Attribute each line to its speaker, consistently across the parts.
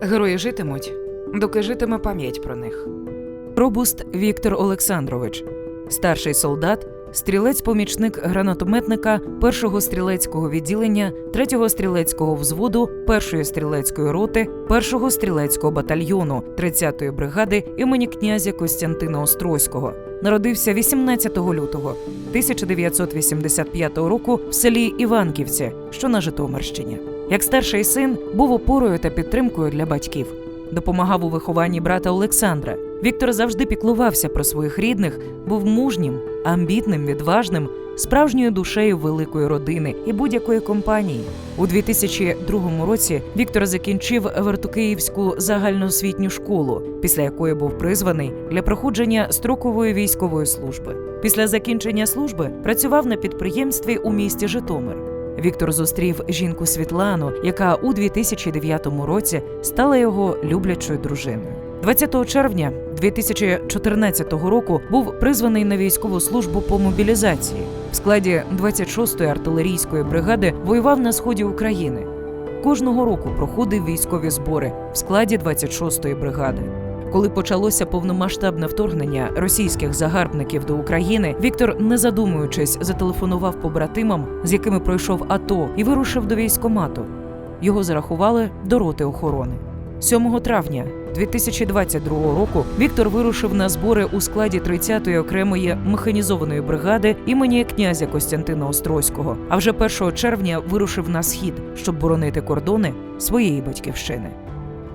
Speaker 1: Герої житимуть, доки житиме пам'ять про них. Робуст Віктор Олександрович, старший солдат, стрілець-помічник гранатометника першого стрілецького відділення, третього стрілецького взводу, першої стрілецької роти, першого стрілецького батальйону 30-ї бригади імені князя Костянтина Острозького. Народився 18 лютого 1985 року в селі Іванківці, що на Житомирщині. Як старший син був опорою та підтримкою для батьків. Допомагав у вихованні брата Олександра. Віктор завжди піклувався про своїх рідних, був мужнім, амбітним, відважним, справжньою душею великої родини і будь-якої компанії. У 2002 році Віктор закінчив Вертокиївську загальноосвітню школу, після якої був призваний для проходження строкової військової служби. Після закінчення служби працював на підприємстві у місті Житомир. Віктор зустрів жінку Світлану, яка у 2009 році стала його люблячою дружиною. 20 червня 2014 року був призваний на військову службу по мобілізації. В складі 26-ї артилерійської бригади воював на сході України. Кожного року проходив військові збори в складі 26-ї бригади. Коли почалося повномасштабне вторгнення російських загарбників до України, Віктор, не задумуючись, зателефонував побратимам, з якими пройшов АТО, і вирушив до військомату. Його зарахували до роти охорони. 7 травня 2022 року Віктор вирушив на збори у складі 30-ї окремої механізованої бригади імені князя Костянтина Острозького. А вже 1 червня вирушив на схід, щоб боронити кордони своєї батьківщини.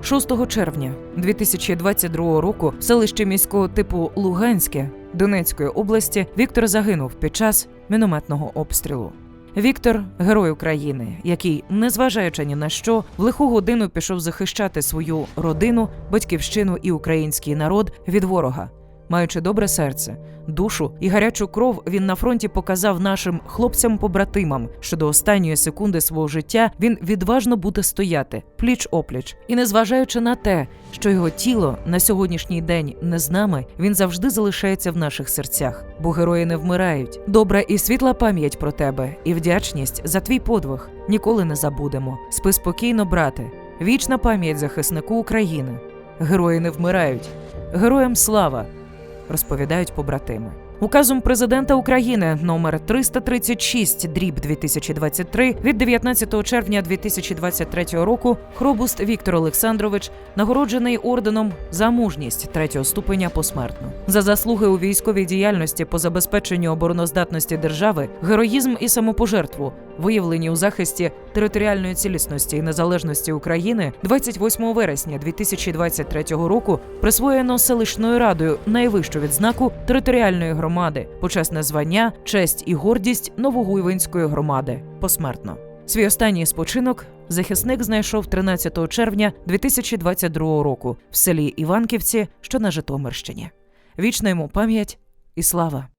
Speaker 1: 6 червня 2022 року в селищі міського типу Луганське Донецької області Віктор загинув під час мінометного обстрілу. Віктор герой України, який, незважаючи ні на що, в лиху годину пішов захищати свою родину, батьківщину і український народ від ворога. Маючи добре серце, душу і гарячу кров, він на фронті показав нашим хлопцям-побратимам, що до останньої секунди свого життя він відважно буде стояти пліч опліч. І незважаючи на те, що його тіло на сьогоднішній день не з нами, він завжди залишається в наших серцях, бо герої не вмирають. Добра і світла пам'ять про тебе, і вдячність за твій подвиг ніколи не забудемо. Спи спокійно, брате. Вічна пам'ять захиснику України. Герої не вмирають. Героям слава! Розповідають побратими. Указом президента України номер 336 дріб 2023 від 19 червня 2023 року Хробуст Віктор Олександрович нагороджений орденом за мужність третього ступеня посмертно. За заслуги у військовій діяльності по забезпеченню обороноздатності держави, героїзм і самопожертву, виявлені у захисті територіальної цілісності і незалежності України 28 вересня 2023 року присвоєно селищною радою найвищу відзнаку територіальної громади, почесне звання, честь і гордість Новогуйвинської громади посмертно. Свій останній спочинок захисник знайшов 13 червня 2022 року в селі Іванківці, що на Житомирщині. Вічна йому пам'ять і слава.